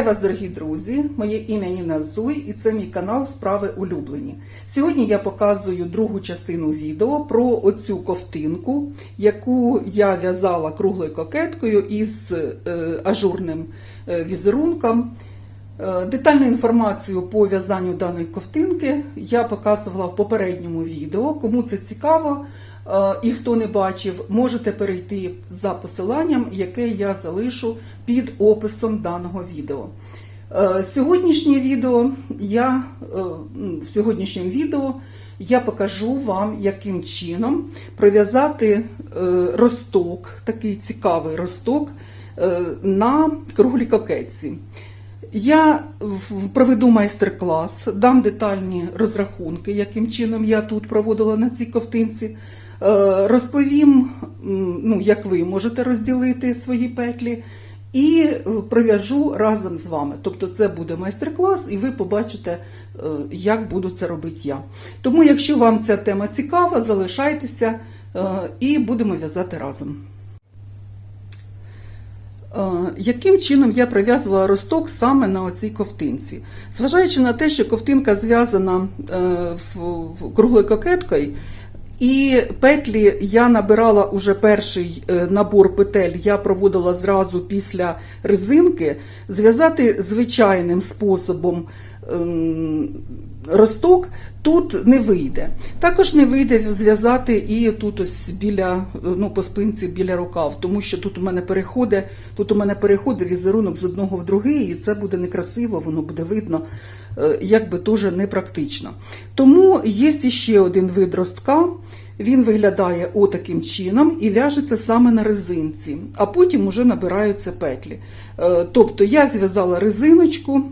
Вітаю вас, дорогі друзі! Моє ім'я Ніна Зуй і це мій канал Справи улюблені. Сьогодні я показую другу частину відео про оцю ковтинку, яку я в'язала круглою кокеткою із е, ажурним е, візерунком. Е, Детальну інформацію по в'язанню даної ковтинки я показувала в попередньому відео. Кому це цікаво і хто не бачив, можете перейти за посиланням, яке я залишу під описом даного відео. Е, Сьогоднішнє відео я е, в сьогоднішньому відео я покажу вам, яким чином пров'язати е, росток, такий цікавий росток е, на круглій кокетці. Я проведу майстер-клас, дам детальні розрахунки, яким чином я тут проводила на цій ковтинці. Е, Розповім, ну, як ви можете розділити свої петлі, і е, пров'яжу разом з вами. Тобто це буде майстер-клас, і ви побачите, е, як буду це робити я. Тому, якщо вам ця тема цікава, залишайтеся і будемо в'язати разом. Яким чином я прив'язувала росток саме на оцій ковтинці? Зважаючи на те, що ковтинка зв'язана круглою кокеткою, і петлі я набирала уже перший е, набор петель, я проводила зразу після резинки, зв'язати звичайним способом ем, росток. Тут не вийде. Також не вийде зв'язати і тут ось біля, ну, по спинці біля рукав, тому що тут у мене переходить, тут у мене переходить візерунок з одного в другий, і це буде некрасиво, воно буде видно, е, якби дуже непрактично. Тому є ще один вид ростка. Він виглядає отаким чином і в'яжеться саме на резинці, а потім уже набираються петлі. Е, Тобто я зв'язала резиночку,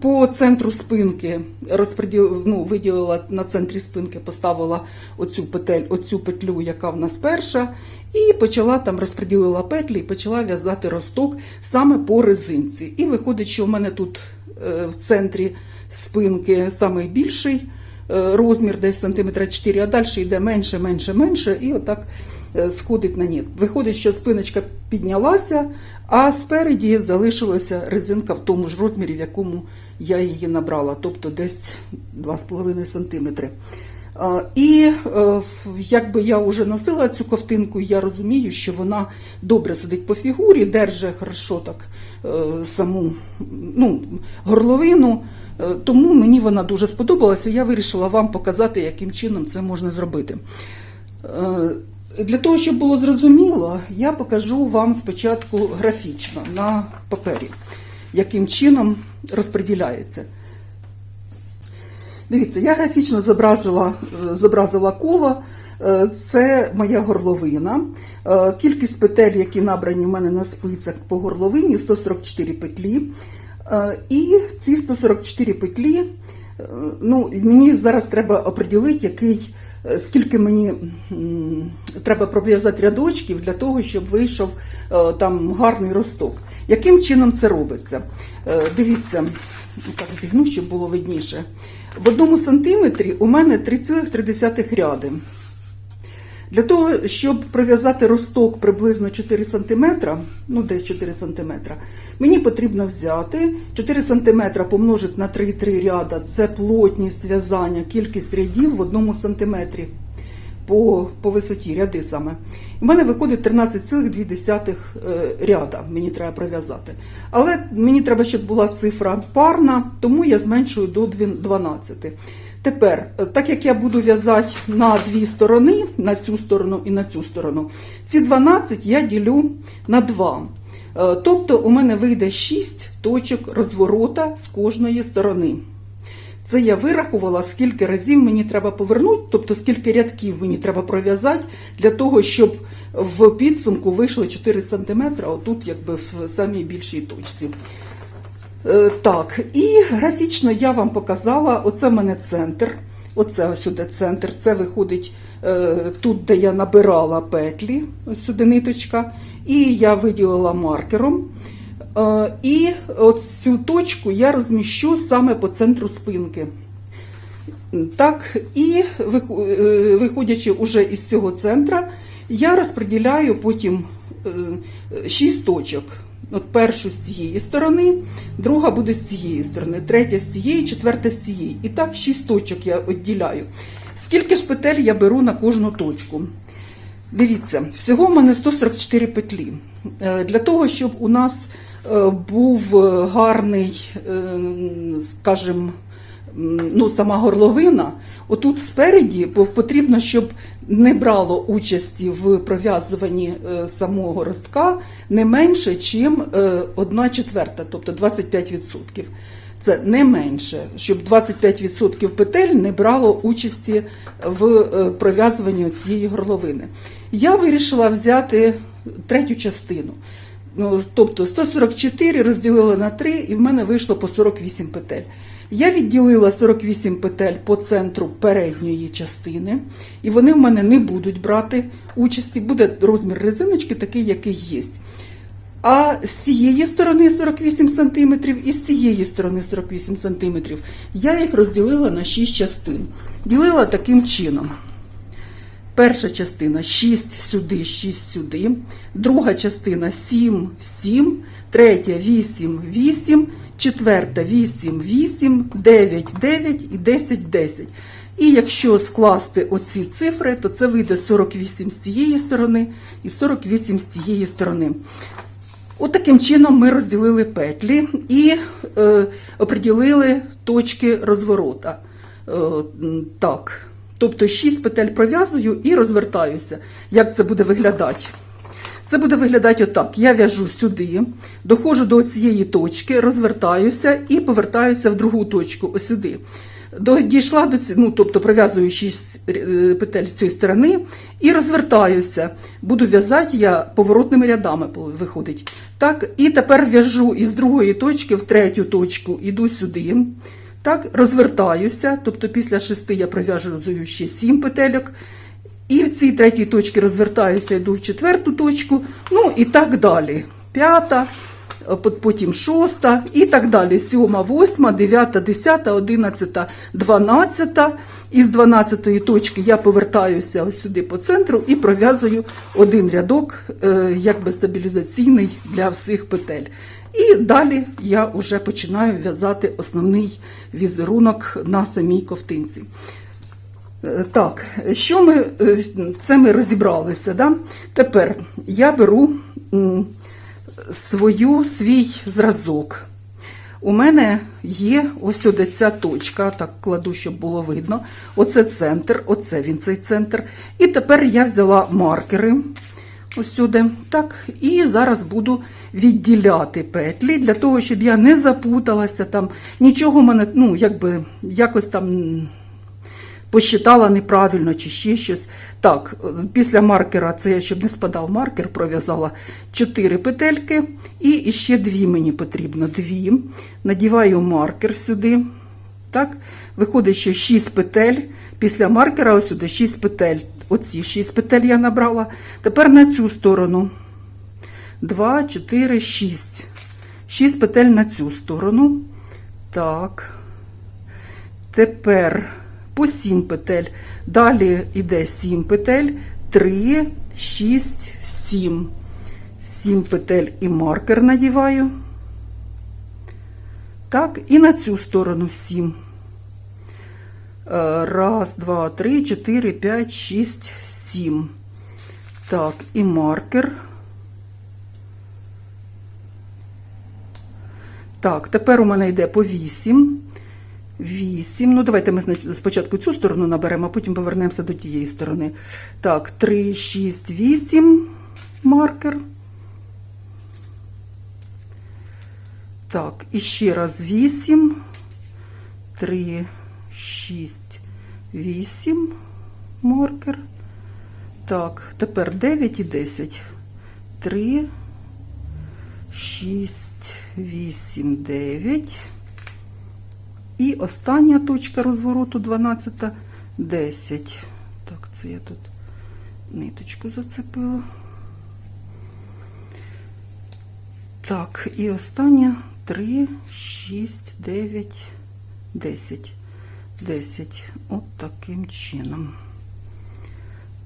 по центру спинки розподіл, ну, виділила на центрі спинки, поставила оцю, петель, оцю петлю, яка в нас перша, і почала там розподілила петлі і почала в'язати росток саме по резинці. І виходить, що в мене тут е, в центрі спинки найбільший розмір, десь сантиметра 4, а далі йде менше, менше, менше, і отак е, сходить на ніт. Виходить, що спиночка піднялася, а спереді залишилася резинка в тому ж розмірі, в якому я її набрала, тобто десь 2,5 см. І е, якби я вже носила цю ковтинку, я розумію, що вона добре сидить по фігурі, держить хорошо так е, саму ну, горловину. Е, Тому мені вона дуже сподобалася. Я вирішила вам показати, яким чином це можна зробити. Для того, щоб було зрозуміло, я покажу вам спочатку графічно на папері, яким чином розподіляється. Дивіться, я графічно зобразила, е, зобразила коло. Е, Це моя горловина. Е, Кількість петель, які набрані в мене на спицях по горловині, 144 петлі. І ці 144 петлі, ну, мені зараз треба оприділити, який, скільки мені треба пров'язати рядочків для того, щоб вийшов там гарний росток. Яким чином це робиться? Дивіться, так зігну, щоб було видніше. В одному сантиметрі у мене 3,3 ряди. Для того, щоб прив'язати росток приблизно 4 см, ну десь 4 см, мені потрібно взяти 4 см помножити на 3,3 ряда. Це плотність в'язання, кількість рядів в одному сантиметрі по, по висоті ряди саме. У мене виходить 13,2 е, ряда, мені треба пров'язати. Але мені треба, щоб була цифра парна, тому я зменшую до 12. Тепер, е, так як я буду в'язати на дві сторони, на цю сторону і на цю сторону, ці 12 я ділю на 2. Е, Тобто у мене вийде 6 точок розворота з кожної сторони. Це я вирахувала, скільки разів мені треба повернути, тобто скільки рядків мені треба пров'язати для того, щоб в підсумку вийшло 4 см, отут якби в самій більшій точці. Е, Так, і графічно я вам показала, оце в мене центр. Оце ось сюди центр. Це виходить е, тут, де я набирала петлі, ось сюди ниточка, і я виділила маркером. Е, І от цю точку я розміщу саме по центру спинки. Так, і е, виходячи уже із цього центра, я розподіляю потім 6 точок. От першу з цієї сторони, друга буде з цієї сторони, третя з цієї, четверта з цієї. І так шість точок я відділяю. Скільки ж петель я беру на кожну точку? Дивіться, всього в мене 144 петлі. Е, Для того, щоб у нас е, був е, гарний, скажімо, ну, сама горловина, отут спереді потрібно, щоб не брало участі в пров'язуванні е, самого ростка не менше, ніж 1 четверта, тобто 25%. Це не менше, щоб 25% петель не брало участі в е, пров'язуванні цієї горловини. Я вирішила взяти третю частину. Ну, тобто 144 розділила на 3 і в мене вийшло по 48 петель. Я відділила 48 петель по центру передньої частини, і вони в мене не будуть брати участі. Буде розмір резиночки такий, який є. А з цієї сторони 48 см і з цієї сторони 48 см я їх розділила на 6 частин. Ділила таким чином. Перша частина 6 сюди, 6 сюди. Друга частина 7, 7. Третя 8, 8. Четверта 8, 8, 9, 9 і 10, 10. І якщо скласти оці цифри, то це вийде 48 з цієї сторони і 48 з цієї сторони. Отаким чином ми розділили петлі і е, оприділили точки розворота. Е, так. Тобто 6 петель пров'язую і розвертаюся. Як це буде виглядати? Це буде виглядати отак. Я в'яжу сюди, доходжу до цієї точки, розвертаюся і повертаюся в другу точку, ось сюди. Дійшла до ці, ну, тобто пров'язую 6 петель з цієї сторони і розвертаюся. Буду в'язати я поворотними рядами, виходить. Так, і тепер в'яжу із другої точки в третю точку, іду сюди. Так, розвертаюся, тобто після шести я пров'яжую ще 7 петельок. І в цій третій точці розвертаюся, йду в четверту точку, ну і так далі. П'ята, е, потім шоста і так далі. Сьома, восьма, дев'ята, десята, одинадцята, дванадцята. Із дванадцятої точки я повертаюся ось сюди по центру і пров'язую один рядок, е, якби стабілізаційний для всіх петель. І далі я вже починаю в'язати основний візерунок на самій ковтинці. Е, Так, що ми е, це ми розібралися. Да? Тепер я беру свою, свій зразок. У мене є ось сюди ця точка, так кладу, щоб було видно. Оце центр, оце він цей центр. І тепер я взяла маркери ось сюди. Так, і зараз буду відділяти петлі для того, щоб я не запуталася там, нічого мене, ну, якби якось там посчитала неправильно чи ще щось. Так, після маркера, це я щоб не спадав маркер, пров'язала 4 петельки і ще дві мені потрібно. Дві. Надіваю маркер сюди. Так, виходить, що 6 петель. Після маркера ось сюди 6 петель. Оці 6 петель я набрала. Тепер на цю сторону. 2, 4, 6. 6 петель на цю сторону. Так. Тепер по 7 петель. Далі йде 7 петель, 3, 6, 7. 7 петель і маркер надіваю. Так, і на цю сторону 7. Е, Раз, два, три, чотири, п'ять, шість, сім. Так, і маркер. Так, тепер у мене йде по 8. 8. Ну, давайте ми спочатку цю сторону наберемо, а потім повернемося до тієї сторони. Так, 3, 6, 8 маркер. Так, і ще раз 8. 3, 6, 8 маркер. Так, тепер 9 і 10. 3, 6, 8, 9. І остання точка розвороту 12, 10. Так, це я тут ниточку зацепила. Так, і остання 3, 6, 9, 10. 10. От таким чином.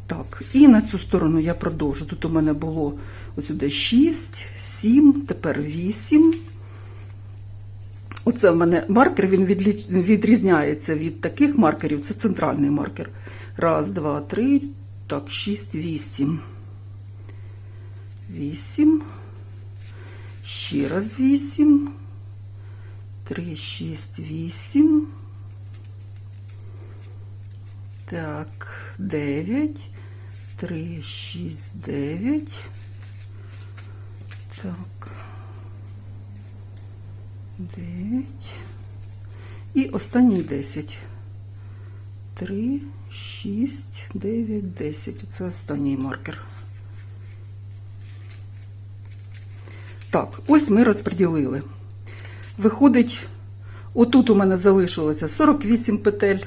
Так, і на цю сторону я продовжу. Тут у мене було ось сюди 6, 7, тепер 8. Оце в мене маркер, він відрізняється від таких маркерів. Це центральний маркер. Раз, два, три, так, шість, вісім. Вісім. Ще раз вісім. Три, шість, вісім. Так, дев'ять. Три, шість, дев'ять. Так. Дев'ять. І останній 10. 3, 6, 9, 10. Це останній маркер. Так, ось ми розподілили. Виходить, отут у мене залишилося 48 петель.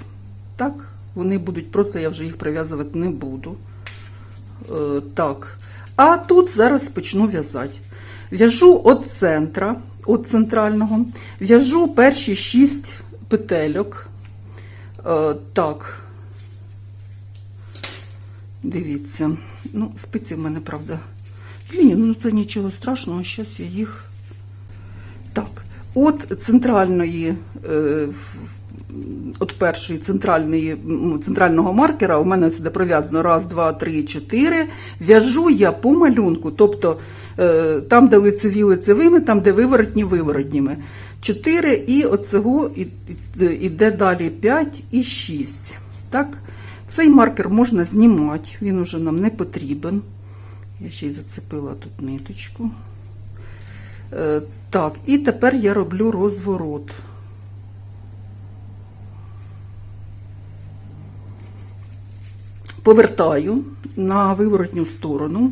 Так, вони будуть, просто я вже їх прив'язувати не буду. Е, так. А тут зараз почну в'язати. В'яжу від центра, від центрального, в'яжу перші 6 петельок. Е, так. Дивіться. Ну, спиці в мене, правда. Ні, ну це нічого страшного, зараз я їх. Так, от центральної, е, от першої центральної, центрального маркера у мене сюди пров'язано раз, два, три, чотири. В'яжу я по малюнку, тобто е, там, де лицеві лицевими, там, де виворотні виворотніми. Чотири і оцього іде далі 5 і 6. Так? Цей маркер можна знімати, він уже нам не потрібен. Я ще й зацепила тут ниточку. Е, так, і тепер я роблю розворот. Повертаю на виворотню сторону.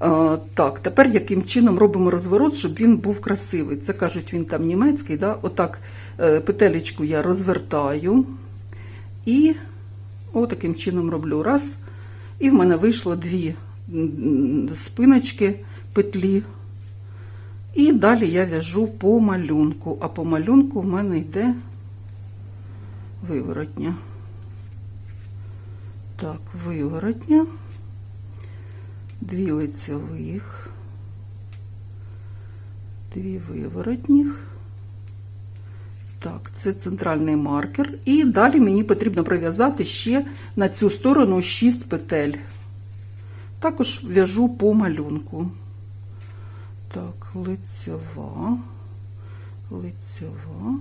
Е, так, тепер яким чином робимо розворот, щоб він був красивий. Це кажуть, він там німецький. Да? Отак е, петелечку я розвертаю і отаким чином роблю. Раз. І в мене вийшло дві спиночки петлі. І далі я в'яжу по малюнку, а по малюнку в мене йде виворотня. Так, виворотня, дві лицевих, дві виворотніх. Так, це центральний маркер. І далі мені потрібно пров'язати ще на цю сторону 6 петель. Також в'яжу по малюнку. Так, лицева, лицева,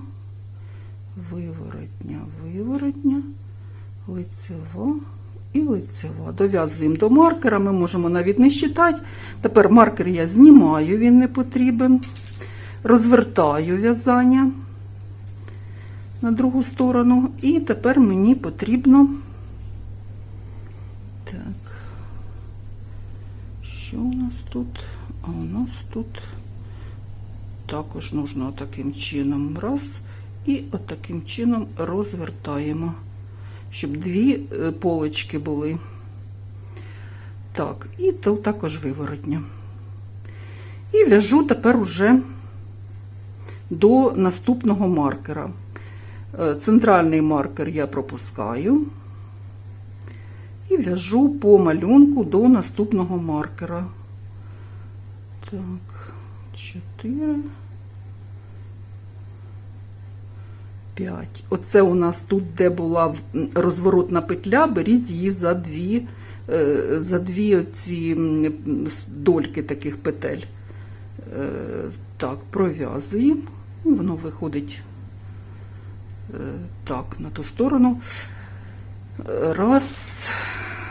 виворотня, виворотня, лицева і лицева. Дов'язуємо до маркера, ми можемо навіть не считати. Тепер маркер я знімаю, він не потрібен. Розвертаю в'язання на другу сторону. І тепер мені потрібно. Так, що у нас тут? А у нас тут також нужно отаким чином раз і отаким чином розвертаємо, щоб дві е, полочки були. Так, і то також виворотня. І в'яжу тепер уже до наступного маркера. Е, Центральний маркер я пропускаю і в'яжу по малюнку до наступного маркера. Так, 4, 5. Оце у нас тут, де була розворотна петля, беріть її за дві, е, за дві ці дольки таких петель. Е, Так, пров'язуємо. І воно виходить е, так, на ту сторону. Раз,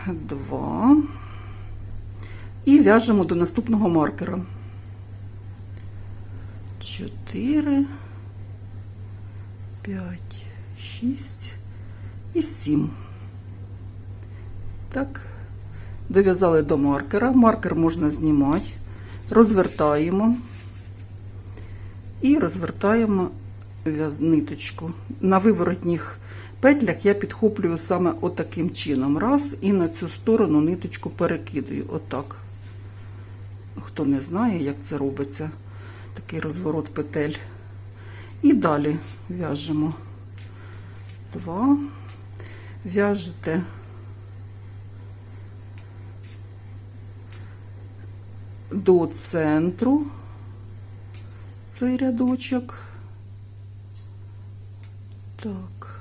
два. І в'яжемо до наступного маркера. 4, 5, 6 і 7. Так, дов'язали до маркера. Маркер можна знімати. Розвертаємо і розвертаємо ниточку. На виворотніх петлях я підхоплюю саме отаким чином. Раз, і на цю сторону ниточку перекидую. Отак. Хто не знає, як це робиться, такий розворот петель. І далі в'яжемо два, в'яжете до центру цей рядочок. Так,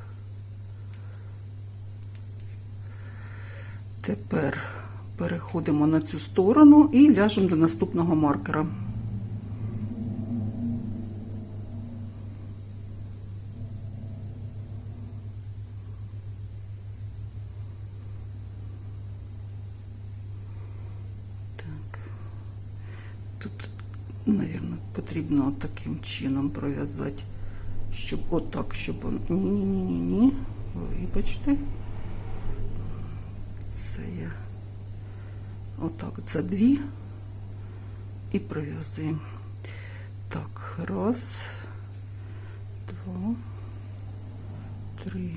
тепер переходимо на цю сторону і в'яжемо до наступного маркера. Потрібно таким чином пров'язати, щоб отак, щоб ні-ні-ні-ні-ні. Вибачте. Це я отак, це дві і пров'язуємо. Так, раз, два, три,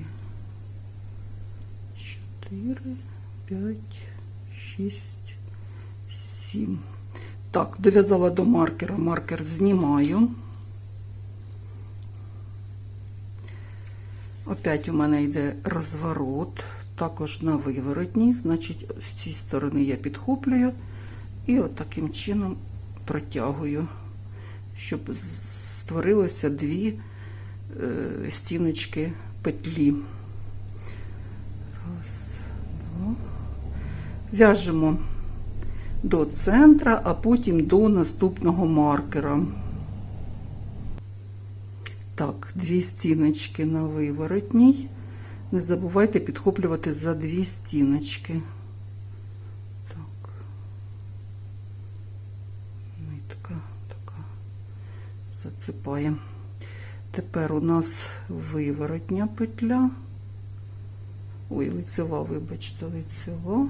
чотири, п'ять, шість, сім. Так, дов'язала до маркера, маркер знімаю. Опять у мене йде розворот, також на виворотній, значить, з цієї сторони я підхоплюю і от таким чином протягую, щоб створилося дві е, стіночки петлі. Раз, два. В'яжемо до центра, а потім до наступного маркера. Так, дві стіночки на виворотній. Не забувайте підхоплювати за дві стіночки. Так. Нитка така зацепає. Тепер у нас виворотня петля. Ой, лицева, вибачте, лицева.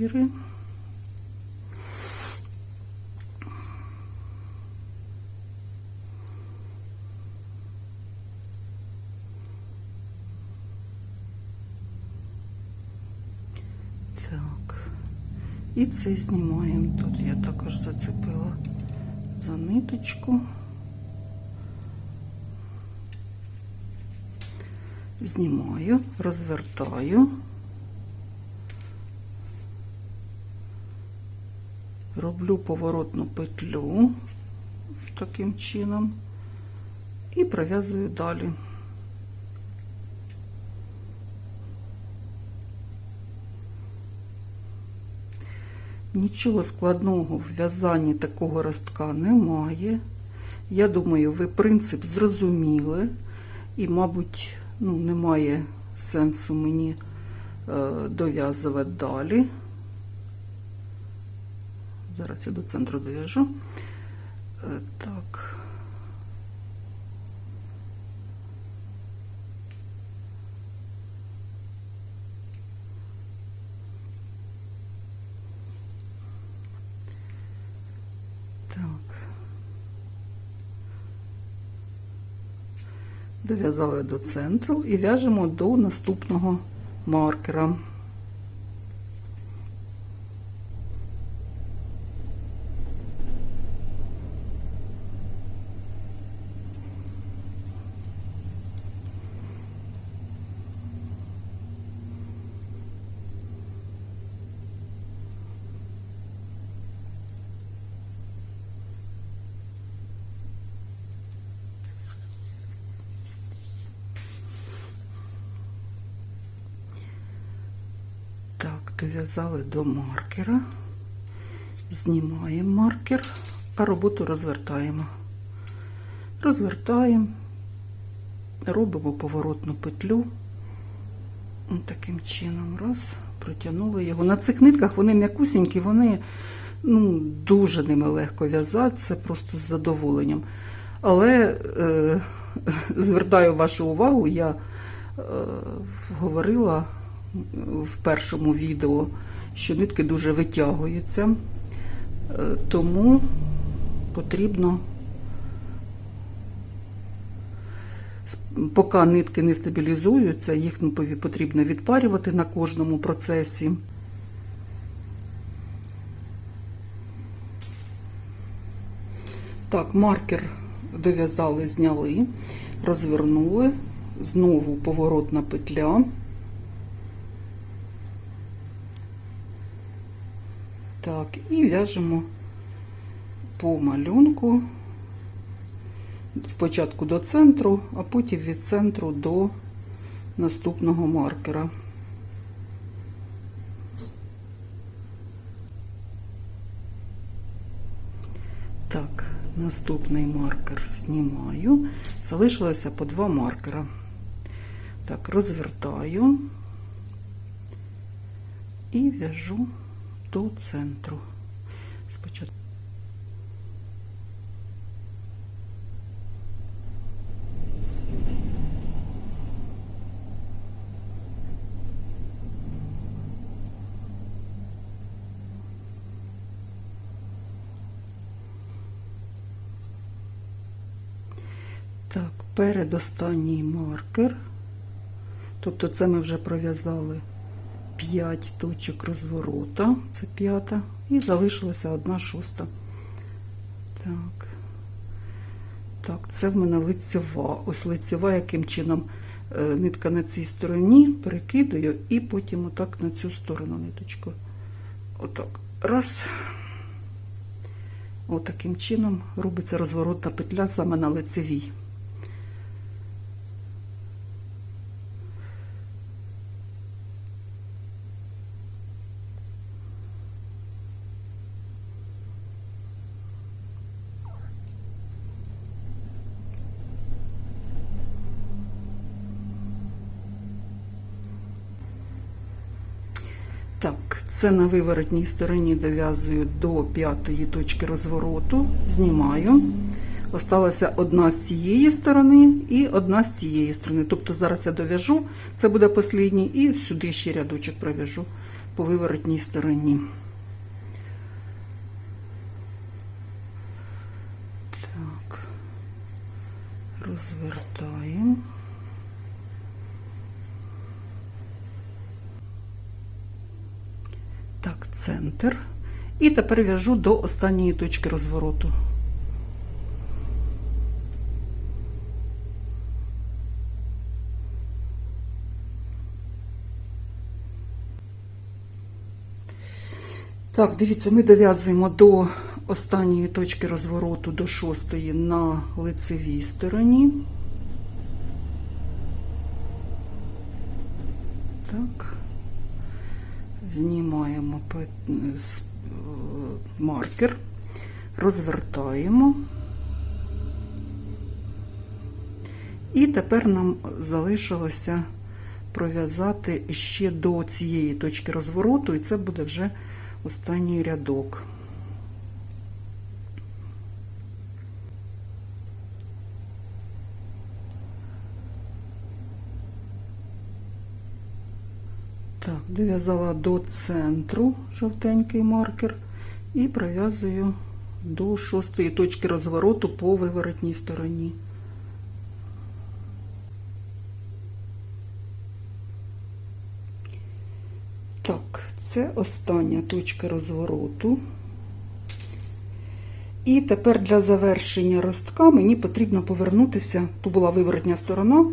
4. Так, і це знімаємо. Тут я також зацепила за ниточку. Знімаю, розвертаю. Роблю поворотну петлю таким чином і пров'язую далі. Нічого складного в в'язанні такого ростка немає. Я думаю, ви принцип зрозуміли, і, мабуть, ну, немає сенсу мені е, дов'язувати далі. Зараз я до центру дов'яжу. Е, так. Так. Дов'язали до центру і в'яжемо до наступного маркера. Так, дов'язали до маркера, знімаємо маркер, а роботу розвертаємо. Розвертаємо, робимо поворотну петлю. Таким чином, раз, протягнули його. На цих нитках вони м'якусінькі, вони ну, дуже ними легко в'язати, це просто з задоволенням. Але е, звертаю вашу увагу, я е, говорила в першому відео, що нитки дуже витягуються, Е, тому потрібно, поки нитки не стабілізуються, їх потрібно відпарювати на кожному процесі. Так, маркер дов'язали, зняли, розвернули, знову поворотна петля. Так, і в'яжемо по малюнку спочатку до центру, а потім від центру до наступного маркера. Так, наступний маркер знімаю. Залишилося по два маркера. Так, розвертаю і в'яжу до центру. Спочатку. Так, передостанній маркер. Тобто це ми вже пров'язали 5 точок розворота, це п'ята, і залишилася одна шоста. Так. Так, це в мене лицьова. Ось лицьова, яким чином е, нитка на цій стороні перекидаю, і потім отак на цю сторону ниточку. Отак. Раз. Отаким чином робиться розворотна петля саме на лицевій. Так, це на виворотній стороні дов'язую до п'ятої точки розвороту, знімаю. Осталася одна з цієї сторони і одна з цієї сторони. Тобто зараз я дов'яжу, це буде послідній, і сюди ще рядочок пров'яжу по виворотній стороні. Так, розвертаємо. Так, центр. І тепер в'яжу до останньої точки розвороту. Так, дивіться, ми дов'язуємо до останньої точки розвороту, до шостої на лицевій стороні. Так знімаємо з- маркер, розвертаємо. І тепер нам залишилося пров'язати ще до цієї точки розвороту, і це буде вже останній рядок. Так, дов'язала до центру жовтенький маркер і пров'язую до шостої точки розвороту по виворотній стороні. Так, це остання точка розвороту. І тепер для завершення ростка мені потрібно повернутися, то була виворотня сторона,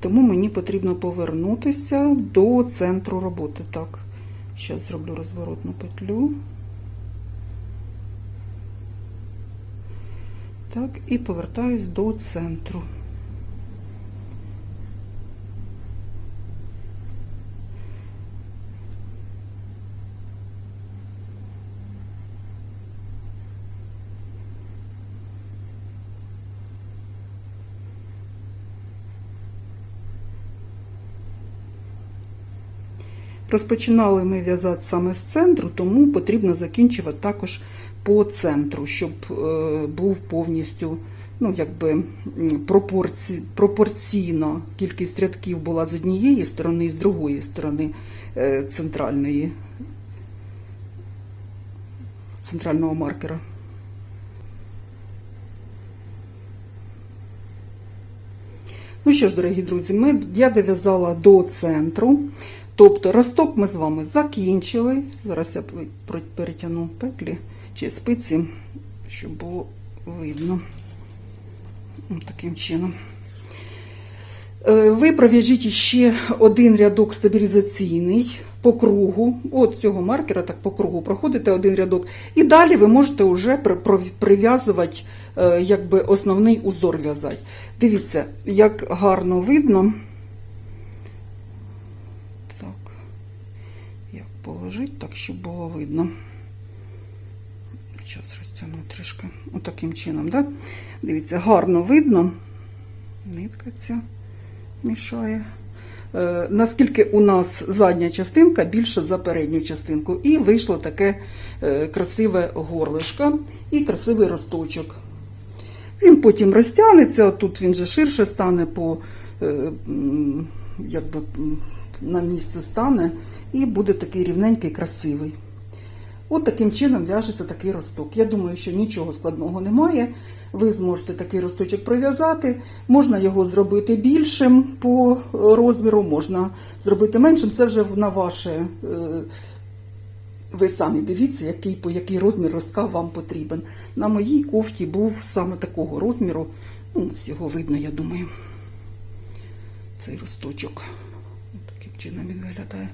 тому мені потрібно повернутися до центру роботи. Так, зараз зроблю розворотну петлю. Так, і повертаюсь до центру. Розпочинали ми в'язати саме з центру, тому потрібно закінчувати також по центру, щоб е, був повністю ну, якби, пропорці, пропорційно кількість рядків була з однієї сторони і з другої сторони е, центральної, центрального маркера. Ну що ж, дорогі друзі, ми, я дов'язала до центру. Тобто росток ми з вами закінчили. Зараз я пер- перетягну петлі чи спиці, щоб було видно. Таким чином. Е, Ви пров'яжіть ще один рядок стабілізаційний по кругу. От цього маркера так по кругу проходите один рядок. І далі ви можете вже прив'язувати е, якби основний узор в'язати. Дивіться, як гарно видно. Так, як положити, так, щоб було видно. Зараз розтягну трішки. Отаким чином, да? Дивіться, гарно видно. Нитка ця мішає. Е, наскільки у нас задня частинка більша за передню частинку. І вийшло таке е, красиве горлишко і красивий росточок. Він потім розтягнеться, тут він же ширше стане по е, якби на місце стане, і буде такий рівненький, красивий. От таким чином в'яжеться такий росток. Я думаю, що нічого складного немає. Ви зможете такий росточок пров'язати. Можна його зробити більшим по розміру, можна зробити меншим. Це вже на ваше. е, Ви самі дивіться, який, по який розмір ростка вам потрібен. На моїй кофті був саме такого розміру. Ну, ось його видно, я думаю. Цей росточок. Таким чином він виглядає.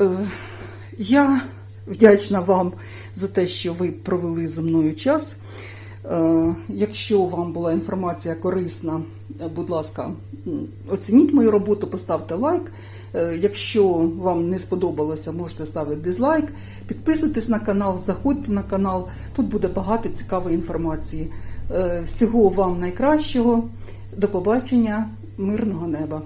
Е, Я вдячна вам за те, що ви провели зі мною час. Е, Якщо вам була інформація корисна, е, будь ласка, оцініть мою роботу, поставте лайк. Е, Якщо вам не сподобалося, можете ставити дизлайк. Підписуйтесь на канал, заходьте на канал. Тут буде багато цікавої інформації. Всього вам найкращого. До побачення, мирного неба.